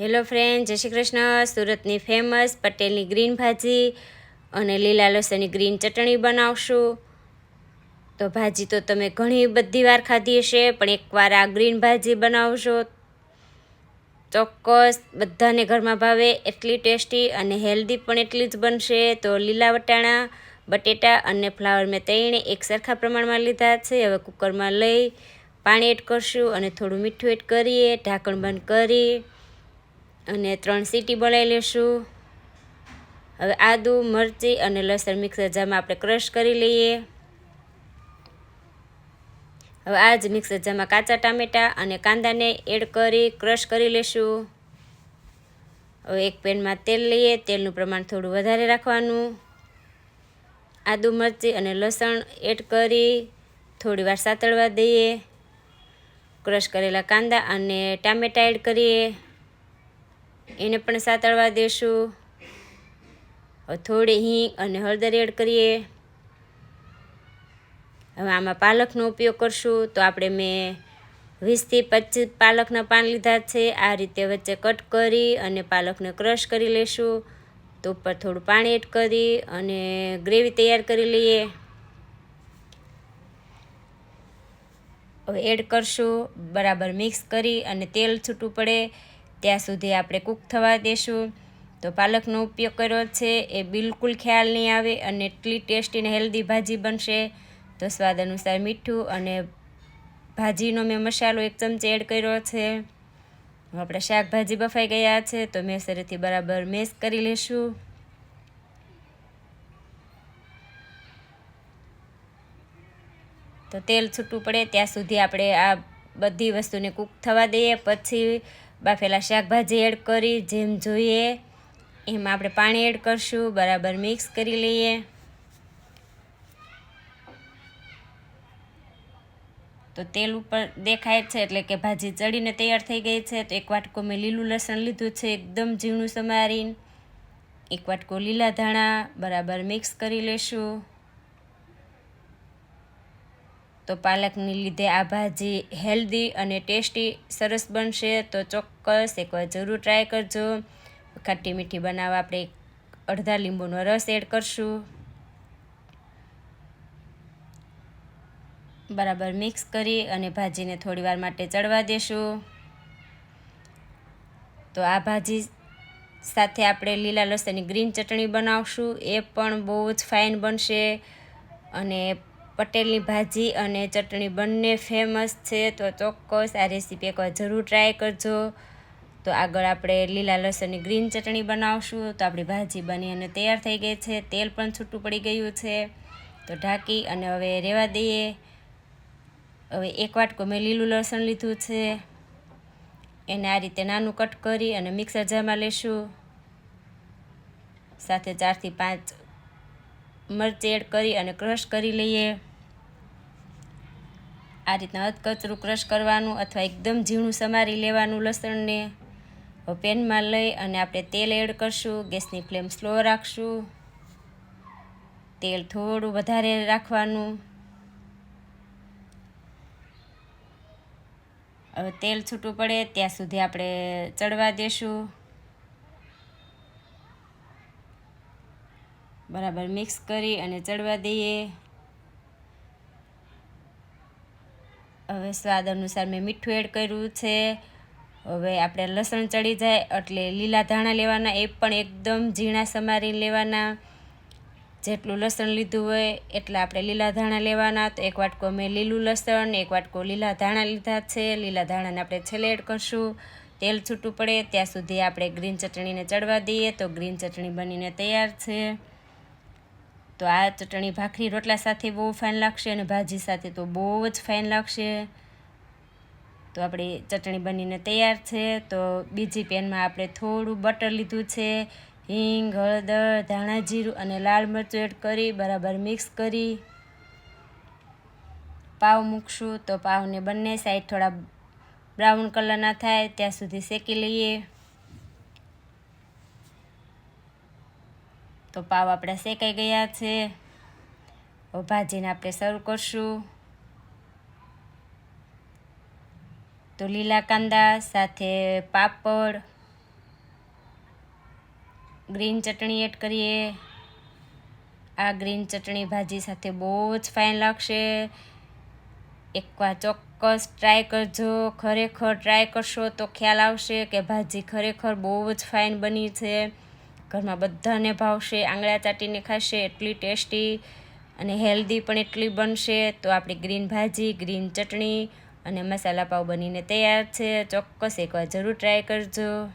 Hello friend, જય શ્રી કૃષ્ણ. સુરતની famous પટેલની ગ્રીન ભાજી અને લીલા લસણની ગ્રીન ચટણી બનાવશું. તો ભાજી તો તમે ઘણી બધી વાર ખાધી હશે, પણ એકવાર આ ગ્રીન ભાજી બનાવશો ચોક્કસ બધાને ઘરમાં ભાવે, એટલી ટેસ્ટી અને હેલ્ધી પણ એટલી જ બનશે. તો લીલા વટાણા, બટેટા અને ફ્લાવર મેં ત્રણે એક સરખા પ્રમાણમાં લીધા છે. હવે કુકરમાં લઈ પાણી એડ કરશું અને થોડું મીઠું એડ કરીએ, ઢાંકણ બંધ કરી. અને ત્રણ સીટી બોલાવી લેશું. હવે આદુ, મરચી અને લસણ મિક્સર જારમાં આપણે ક્રશ કરી લઈએ. હવે આ જ મિક્સર જારમાં કાચા ટામેટાં અને કાંદાને એડ કરી, ક્રશ કરી લેશું. હવે એક પેનમાં તેલ લઈએ, તેલનું પ્રમાણ થોડું વધારે રાખવાનું. આદુ, મરચી અને લસણ એડ કરી, થોડી વાર સાતળવા દઈએ. ક્રશ કરેલા કાંદા અને ટામેટાં એડ કરીએ. એને પણ સાતળવા દેશું. થોડી હિંગ અને હળદર એડ કરીએ. હવે આમાં પાલકનો ઉપયોગ કરશું. તો આપણે મેં વીસથી પચીસ પાલકના પાન લીધા છે. આ રીતે વચ્ચે કટ કરી અને પાલકને ક્રશ કરી લેશું. તો ઉપર થોડું પાણી એડ કરી અને ગ્રેવી તૈયાર કરી લઈએ. હવે એડ કરશું. બરાબર મિક્સ કરી અને તેલ છૂટું પડે. ત્યાં સુધી આપણે કૂક થવા દેશું. તો પાલકનો ઉપયોગ કર્યો છે, એ બિલકુલ ખ્યાલ નહીં આવે અને એટલી ટેસ્ટી અને હેલ્ધી ભાજી બનશે. તો સ્વાદ અનુસાર મીઠું અને ભાજીનો મેં મસાલો એક ચમચી એડ કર્યો છે. આપણે શાકભાજી બફાઈ ગયા છે, તો મેસરેથી બરાબર મેશ કરી લેશું. તો તેલ છૂટું પડે, ત્યાં સુધી આપણે આ બધી વસ્તુને કૂક થવા દઈએ. પછી બાફેલા શાકભાજી એડ કરી, જેમ જોઈએ, એમાં આપણે પાણી એડ કરશું, બરાબર મિક્સ કરી લઈએ. તો તેલ ઉપર દેખાય છે, એટલે કે ભાજી ચડીને તૈયાર થઈ ગઈ છે, તો એક વાટકો મેં લીલું લસણ લીધું છે, એકદમ ઝીણું સમારીને, એક વાટકો લીલા ધાણા, બરાબર મિક્સ કરી લેશું. તો પાલકની લીધે આ ભાજી હેલ્ધી અને ટેસ્ટી સરસ બનશે. તો ચોક્કસ એકવાર જરૂર ટ્રાય કરજો. ખાટી મીઠી બનાવવા આપણે અડધા લીંબુનો રસ એડ કરશું. બરાબર મિક્સ કરી અને ભાજીને થોડી વાર માટે ચડવા દેશું. તો આ ભાજી સાથે આપણે લીલા લસણની ગ્રીન ચટણી બનાવશું. એ પણ બહુ જ ફાઇન બનશે. અને પટેલની ભાજી અને ચટણી બંને ફેમસ છે, તો ચોક્કસ આ રેસીપી એકવાર જરૂર ટ્રાય કરજો. તો આગળ આપણે લીલા લસણની ગ્રીન ચટણી બનાવશું. તો આપણી ભાજી બની અને તૈયાર થઈ ગઈ છે. તેલ પણ છૂટું પડી ગયું છે. તો ઢાંકી અને હવે રહેવા દઈએ. હવે એક વાટકો મેં લીલું લસણ લીધું છે. એને આ રીતે નાનું કટ કરી અને મિક્સર જારમાં લેશું. સાથે ચારથી પાંચ મરચી એડ કરી અને ક્રશ કરી લઈએ. આ રીતના અધકચરું ક્રશ કરવાનું અથવા એકદમ ઝીણું સમારી લેવાનું લસણને. પેનમાં લઈ અને આપણે તેલ એડ કરશું. ગેસની ફ્લેમ સ્લો રાખશું. તેલ થોડું વધારે રાખવાનું. હવે તેલ છૂટું પડે ત્યાં સુધી આપણે ચડવા દેશું. બરાબર મિક્સ કરી અને ચડવા દઈએ. હવે સ્વાદ અનુસાર મેં મીઠું એડ કર્યું છે. હવે આપણે લસણ ચડી જાય એટલે લીલા ધાણા લેવાના, એ પણ એકદમ ઝીણા સમારી લેવાના. જેટલું લસણ લીધું હોય એટલા આપણે લીલા ધાણા લેવાના. તો એક વાટકો મેં લીલું લસણ, એક વાટકો લીલા ધાણા લીધા છે. લીલા ધાણાને આપણે છેલ્લે એડ કરશું. તેલ છૂટું પડે, ત્યાં સુધી આપણે ગ્રીન ચટણીને ચડવા દઈએ. તો ગ્રીન ચટણી બનીને તૈયાર છે. તો આ ચટણી ભાખરી રોટલા સાથે બહુ ફાઇન લાગશે અને ભાજી સાથે તો બહુ જ ફાઇન લાગશે. તો આપણી ચટણી બનીને તૈયાર છે. તો બીજી પેનમાં આપણે થોડું બટર લીધું છે. હિંગ, હળદર, ધાણા જીરું અને લાલ મરચું એડ કરી, બરાબર મિક્સ કરી. પાવ મૂકશું તો પાવને બંને સાઈડ થોડા બ્રાઉન કલરના થાય, ત્યાં સુધી શેકી લઈએ. તો પાવ આપણા શેકાઈ ગયા છે. ભાજીને આપણે સર્વ કરશું. તો લીલા કાંદા, સાથે પાપડ ગ્રીન ચટણી એડ કરીએ. આ ગ્રીન ચટણી ભાજી સાથે બહુ જ ફાઇન લાગશે. એકવાર ચોક્કસ ટ્રાય કરજો. ખરેખર ટ્રાય કરશો તો ખ્યાલ આવશે કે ભાજી ખરેખર બહુ જ ફાઇન બની છે. ઘરમાં બધાને ભાવશે, આંગળા ચાટીને ખાશે, એટલી ટેસ્ટી અને હેલ્ધી પણ એટલી બનશે. તો આપણી ગ્રીન ભાજી, ગ્રીન ચટણી અને મસાલા પાવ બનીને તૈયાર છે. ચોક્કસ એકવાર જરૂર ટ્રાય કરજો.